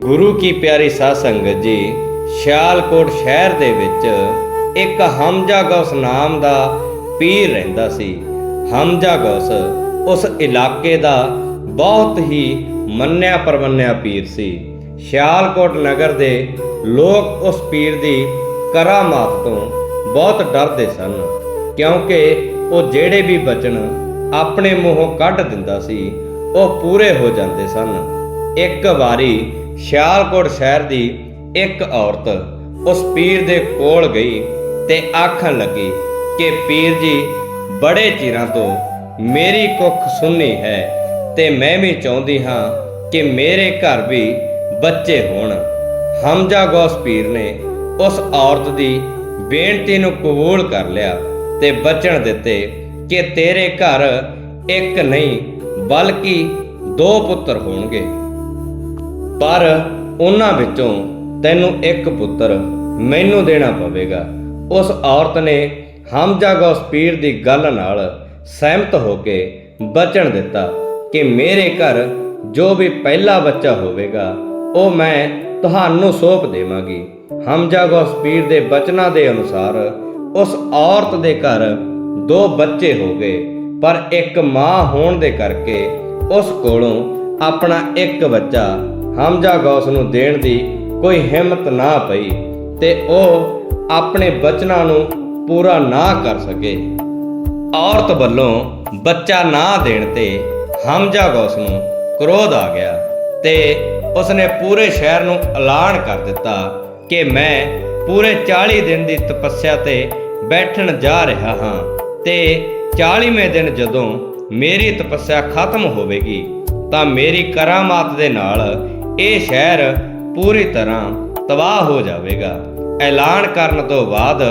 ਗੁਰੂ ਕੀ ਪਿਆਰੀ ਸਾਧ ਸੰਗਤ ਜੀ, ਸ਼ਿਆਲਕੋਟ ਸ਼ਹਿਰ ਦੇ ਵਿੱਚ ਇੱਕ ਹਮਜਾ ਗੌਸ ਨਾਮ ਦਾ ਪੀਰ ਰਹਿੰਦਾ ਸੀ। ਹਮਜਾ ਗੌਸ ਉਸ ਇਲਾਕੇ ਦਾ ਬਹੁਤ ਹੀ ਮੰਨਿਆ ਪਰਮੰਨਿਆ ਪੀਰ ਸੀ। ਸ਼ਿਆਲਕੋਟ ਨਗਰ ਦੇ ਲੋਕ ਉਸ ਪੀਰ ਦੀ ਕਰਾਮਾਤ ਤੋਂ ਬਹੁਤ ਡਰਦੇ ਸਨ, ਕਿਉਂਕਿ ਉਹ ਜਿਹੜੇ ਵੀ ਬਚਨ ਆਪਣੇ ਮੂੰਹੋਂ ਕੱਢ ਦਿੰਦਾ ਸੀ, ਉਹ ਪੂਰੇ ਹੋ ਜਾਂਦੇ ਸਨ। ਇੱਕ ਵਾਰੀ ਸ਼ਿਆਲਕੋਟ ਸ਼ਹਿਰ ਦੀ ਇੱਕ ਔਰਤ ਉਸ ਪੀਰ ਦੇ ਕੋਲ ਗਈ ਤੇ ਆਖਣ ਲੱਗੀ ਕਿ ਪੀਰ ਜੀ, ਬੜੇ ਚਿਰਾਂ ਤੋਂ ਮੇਰੀ ਕੁੱਖ ਸੁਣਨੀ ਹੈ ਤੇ ਮੈਂ ਵੀ ਚਾਹੁੰਦੀ ਹਾਂ ਕਿ ਮੇਰੇ ਘਰ ਵੀ ਬੱਚੇ ਹੋਣ। ਹਮਜਾ ਗੌਸ ਪੀਰ ਨੇ ਉਸ ਔਰਤ ਦੀ ਬੇਨਤੀ ਨੂੰ ਕਬੂਲ ਕਰ ਲਿਆ ਤੇ ਬਚਨ ਦਿੱਤੇ ਕਿ ਤੇਰੇ ਘਰ ਇੱਕ ਨਹੀਂ, ਬਲਕਿ ਦੋ ਪੁੱਤਰ ਹੋਣਗੇ। ਪਰ ਉਹਨਾਂ ਵਿੱਚੋਂ ਤੈਨੂੰ ਇੱਕ ਪੁੱਤਰ ਮੈਨੂੰ ਦੇਣਾ ਪਵੇਗਾ। ਉਸ ਔਰਤ ਨੇ ਹਮਜਾ ਗੌਸਪੀਰ ਦੀ ਗੱਲ ਨਾਲ ਸਹਿਮਤ ਹੋ ਕੇ ਬਚਨ ਦਿੱਤਾ ਕਿ ਮੇਰੇ ਘਰ ਜੋ ਵੀ ਪਹਿਲਾ ਬੱਚਾ ਹੋਵੇਗਾ, ਉਹ ਮੈਂ ਤੁਹਾਨੂੰ ਸੌਂਪ ਦੇਵਾਂਗੀ। ਹਮਜਾ ਗੌਸਪੀਰ ਦੇ ਬਚਨਾਂ ਦੇ ਅਨੁਸਾਰ ਉਸ ਔਰਤ ਦੇ ਘਰ ਦੋ ਬੱਚੇ ਹੋ ਗਏ, ਪਰ ਇੱਕ ਮਾਂ ਹੋਣ ਦੇ ਕਰਕੇ ਉਸ ਕੋਲੋਂ ਆਪਣਾ ਇੱਕ ਬੱਚਾ ਹਮਜਾ ਗੌਸ ਨੂੰ ਦੇਣ ਦੀ ਕੋਈ ਹਿੰਮਤ ਨਾ ਪਈ ਤੇ ਉਹ ਆਪਣੇ ਬਚਨਾਂ ਨੂੰ ਪੂਰਾ ਨਾ ਕਰ ਸਕੇ। ਔਰਤ ਵੱਲੋਂ ਬੱਚਾ ਨਾ ਦੇਣ ਤੇ ਹਮਜਾ ਗੌਸ ਨੂੰ ਕ੍ਰੋਧ ਆ ਗਿਆ ਤੇ ਉਸਨੇ ਪੂਰੇ ਸ਼ਹਿਰ ਨੂੰ ਐਲਾਨ ਕਰ ਦਿੱਤਾ ਕਿ ਮੈਂ ਪੂਰੇ 40 ਦਿਨ ਦੀ ਤਪੱਸਿਆ ਤੇ ਬੈਠਣ ਜਾ ਰਿਹਾ ਹਾਂ ਤੇ 40ਵੇਂ ਦਿਨ ਜਦੋਂ ਮੇਰੀ ਤਪੱਸਿਆ ਖਤਮ ਹੋਵੇਗੀ ਤਾਂ ਮੇਰੀ ਕਰਾਮਾਤ ਦੇ ਨਾਲ ਇਹ ਸ਼ਹਿਰ ਪੂਰੀ ਤਰ੍ਹਾਂ ਤਬਾਹ ਹੋ ਜਾਵੇਗਾ। ਐਲਾਨ ਕਰਨ ਤੋਂ ਬਾਅਦ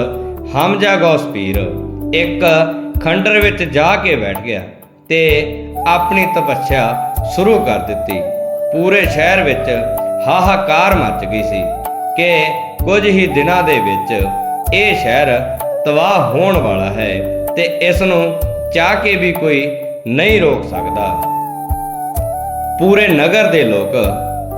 ਹਮਜਾ ਗੌਸ ਪੀਰ ਇੱਕ ਖੰਡਰ ਵਿੱਚ ਜਾ ਕੇ ਬੈਠ ਗਿਆ ਤੇ ਆਪਣੀ ਤਪੱਸਿਆ ਸ਼ੁਰੂ ਕਰ ਦਿੱਤੀ। ਪੂਰੇ ਸ਼ਹਿਰ ਵਿੱਚ ਹਾਹਾਕਾਰ ਮਚ ਗਈ ਸੀ ਕਿ ਕੁਝ ਹੀ ਦਿਨਾਂ ਦੇ ਵਿੱਚ ਇਹ ਸ਼ਹਿਰ ਤਬਾਹ ਹੋਣ ਵਾਲਾ ਹੈ ਤੇ ਇਸ ਨੂੰ ਚਾਹ ਕੇ ਵੀ ਕੋਈ ਨਹੀਂ ਰੋਕ ਸਕਦਾ। ਪੂਰੇ ਨਗਰ ਦੇ ਲੋਕ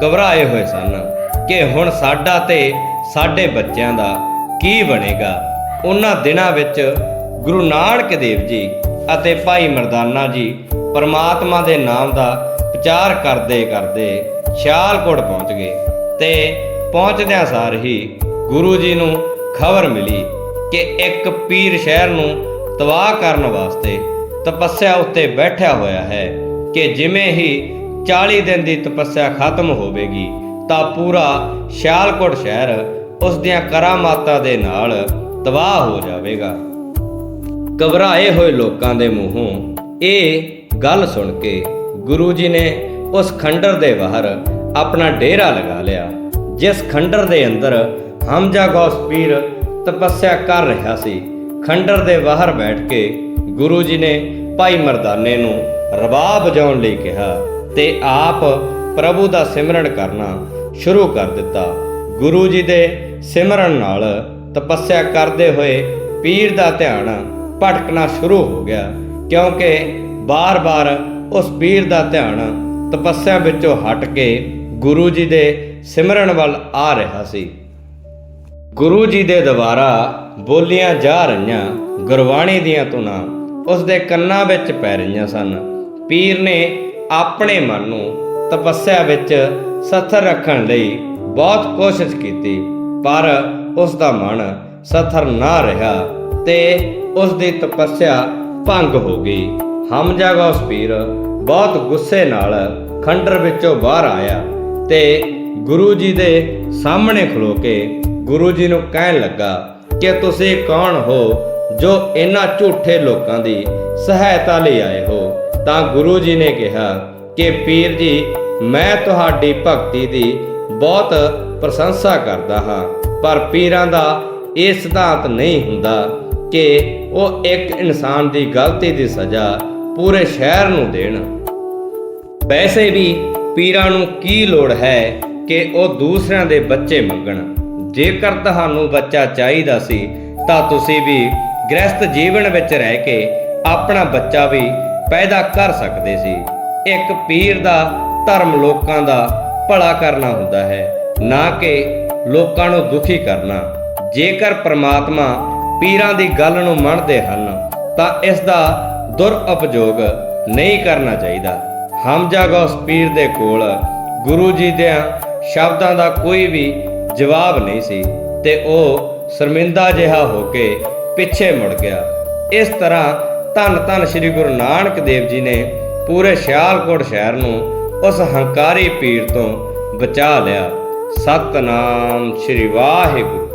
ਘਬਰਾਏ ਹੋਏ ਸਨ ਕਿ ਹੁਣ ਸਾਡਾ ਤੇ ਸਾਡੇ ਬੱਚਿਆਂ ਦਾ ਕੀ ਬਣੇਗਾ। ਉਹਨਾਂ ਦਿਨਾਂ ਵਿੱਚ ਗੁਰੂ ਨਾਨਕ ਦੇਵ ਜੀ ਅਤੇ ਭਾਈ ਮਰਦਾਨਾ ਜੀ ਪਰਮਾਤਮਾ ਦੇ ਨਾਮ ਦਾ ਪ੍ਰਚਾਰ ਕਰਦੇ ਕਰਦੇ ਸ਼ਿਆਲਕੋਟ ਪਹੁੰਚ ਗਏ ਤੇ ਪਹੁੰਚਦਿਆਂ ਸਾਰ ਹੀ ਗੁਰੂ ਜੀ ਨੂੰ ਖਬਰ ਮਿਲੀ ਕਿ ਇੱਕ ਪੀਰ ਸ਼ਹਿਰ ਨੂੰ ਤਬਾਹ ਕਰਨ ਵਾਸਤੇ ਤਪੱਸਿਆ ਉੱਤੇ ਬੈਠਿਆ ਹੋਇਆ ਹੈ ਕਿ ਜਿਵੇਂ ਹੀ 40 ਦਿਨ ਦੀ ਤਪੱਸਿਆ ਖਤਮ ਹੋਵੇਗੀ, ਤਾਂ ਪੂਰਾ ਸ਼ਿਆਲਕੋਟ ਸ਼ਹਿਰ ਉਸ ਦੀਆਂ ਕਰਾਮਾਤਾਂ ਦੇ ਨਾਲ ਤਬਾਹ ਹੋ ਜਾਵੇਗਾ। ਘਬਰਾਏ ਹੋਏ ਲੋਕਾਂ ਦੇ ਮੂੰਹੋਂ ਇਹ ਗੱਲ ਸੁਣ ਕੇ ਗੁਰੂ ਜੀ ਨੇ ਉਸ ਖੰਡਰ ਦੇ ਬਾਹਰ ਆਪਣਾ ਡੇਰਾ ਲਗਾ ਲਿਆ, ਜਿਸ ਖੰਡਰ ਦੇ ਅੰਦਰ ਹਮਜਾ ਗੌਸ ਪੀਰ ਤਪੱਸਿਆ ਕਰ ਰਿਹਾ ਸੀ। ਖੰਡਰ ਦੇ ਬਾਹਰ ਬੈਠ ਕੇ ਗੁਰੂ ਜੀ ਨੇ ਭਾਈ ਮਰਦਾਨੇ ਨੂੰ ਰਬਾਬ ਵਜਾਉਣ ਲਈ ਕਿਹਾ ਤੇ ਆਪ ਪ੍ਰਭੂ ਦਾ ਸਿਮਰਨ ਕਰਨਾ ਸ਼ੁਰੂ ਕਰ ਦਿੱਤਾ। ਗੁਰੂ ਜੀ ਦੇ ਸਿਮਰਨ ਨਾਲ ਤਪੱਸਿਆ ਕਰਦੇ ਹੋਏ ਪੀਰ ਦਾ ਧਿਆਨ ਭਟਕਣਾ ਸ਼ੁਰੂ ਹੋ ਗਿਆ, ਕਿਉਂਕਿ ਬਾਰ-ਬਾਰ ਉਸ ਪੀਰ ਦਾ ਧਿਆਨ ਤਪੱਸਿਆ ਵਿੱਚੋਂ ਹਟ ਕੇ ਗੁਰੂ ਜੀ ਦੇ ਸਿਮਰਨ ਵੱਲ ਆ ਰਿਹਾ ਸੀ। ਗੁਰੂ ਜੀ ਦੇ ਦੁਆਰਾ ਬੋਲੀਆਂ ਜਾ ਰਹੀਆਂ ਗੁਰਬਾਣੀ ਦੀਆਂ ਧੁਨਾਂ ਉਸ ਦੇ ਕੰਨਾਂ ਵਿੱਚ ਪੈ ਰਹੀਆਂ ਸਨ। ਪੀਰ ਨੇ ਆਪਣੇ ਮਨ ਨੂੰ ਤਪੱਸਿਆ ਵਿੱਚ ਸਥਰ ਰੱਖਣ ਲਈ ਬਹੁਤ ਕੋਸ਼ਿਸ਼ ਕੀਤੀ, ਪਰ ਉਸ ਦਾ ਮਨ ਸਥਰ ਨਾ ਰਿਹਾ ਤੇ ਉਸ ਦੀ ਤਪੱਸਿਆ ਭੰਗ ਹੋ ਗਈ। ਹਮਜਾ ਗੌਸ ਪੀਰ ਬਹੁਤ ਗੁੱਸੇ ਨਾਲ ਖੰਡਰ ਵਿੱਚੋਂ ਬਾਹਰ ਆਇਆ ਤੇ ਗੁਰੂ ਜੀ ਦੇ ਸਾਹਮਣੇ ਖਲੋ ਕੇ ਗੁਰੂ ਜੀ ਨੂੰ ਕਹਿਣ ਲੱਗਾ ਕਿ ਤੁਸੀਂ ਕੌਣ ਹੋ ਜੋ ਇਹਨਾਂ ਝੂਠੇ ਲੋਕਾਂ ਦੀ ਸਹਾਇਤਾ ਲਈ ਆਏ ਹੋ? ਤਾਂ ਗੁਰੂ ਜੀ ਨੇ ਕਿਹਾ ਕਿ ਪੀਰ ਜੀ, ਮੈਂ ਤੁਹਾਡੀ ਭਗਤੀ ਦੀ ਬਹੁਤ ਪ੍ਰਸ਼ੰਸਾ ਕਰਦਾ ਹਾਂ, ਪਰ ਪੀਰਾਂ ਦਾ ਇਹ ਸਿਧਾਂਤ ਨਹੀਂ ਹੁੰਦਾ ਕਿ ਉਹ ਇੱਕ ਇਨਸਾਨ ਦੀ ਗਲਤੀ ਦੀ ਸਜ਼ਾ ਪੂਰੇ ਸ਼ਹਿਰ ਨੂੰ ਦੇਣ। ਵੈਸੇ ਵੀ ਪੀਰਾਂ ਨੂੰ ਕੀ ਲੋੜ ਹੈ ਕਿ ਉਹ ਦੂਸਰਿਆਂ ਦੇ ਬੱਚੇ ਮੰਗਣ? ਜੇਕਰ ਤੁਹਾਨੂੰ ਬੱਚਾ ਚਾਹੀਦਾ ਸੀ, ਤਾਂ ਤੁਸੀਂ ਵੀ ਗ੍ਰਸਤ ਜੀਵਨ ਵਿੱਚ ਰਹਿ ਕੇ ਆਪਣਾ ਬੱਚਾ ਵੀ ਪੈਦਾ ਕਰ ਸਕਦੇ ਸੀ। ਇੱਕ ਪੀਰ ਦਾ ਧਰਮ ਲੋਕਾਂ ਦਾ ਭਲਾ ਕਰਨਾ ਹੁੰਦਾ ਹੈ, ਨਾ ਕਿ ਲੋਕਾਂ ਨੂੰ ਦੁਖੀ ਕਰਨਾ। ਜੇਕਰ ਪ੍ਰਮਾਤਮਾ ਪੀਰਾਂ ਦੀ ਗੱਲ ਨੂੰ ਮੰਨਦੇ ਹਨ, ਤਾਂ ਇਸ ਦਾ ਦੁਰਉਪਯੋਗ ਨਹੀਂ ਕਰਨਾ ਚਾਹੀਦਾ। ਹਮਜਾ ਗੌਸ ਪੀਰ ਦੇ ਕੋਲ। ਗੁਰੂ ਜੀ ਦੇ ਸ਼ਬਦਾਂ ਦਾ ਕੋਈ ਵੀ ਜਵਾਬ ਨਹੀਂ ਸੀ ਤੇ ਉਹ ਸ਼ਰਮਿੰਦਾ ਜਿਹਾ ਹੋ ਕੇ ਪਿੱਛੇ ਮੁੜ ਗਿਆ। ਇਸ ਤਰ੍ਹਾਂ ਧੰਨ ਧੰਨ ਸ੍ਰੀ ਗੁਰੂ ਨਾਨਕ ਦੇਵ ਜੀ ਨੇ ਪੂਰੇ ਸਿਆਲਕੋਟ ਸ਼ਹਿਰ ਨੂੰ ਉਸ ਹੰਕਾਰੀ ਪੀਰ ਤੋਂ ਬਚਾ ਲਿਆ। ਸਤਨਾਮ ਸ੍ਰੀ ਵਾਹਿਗੁਰੂ।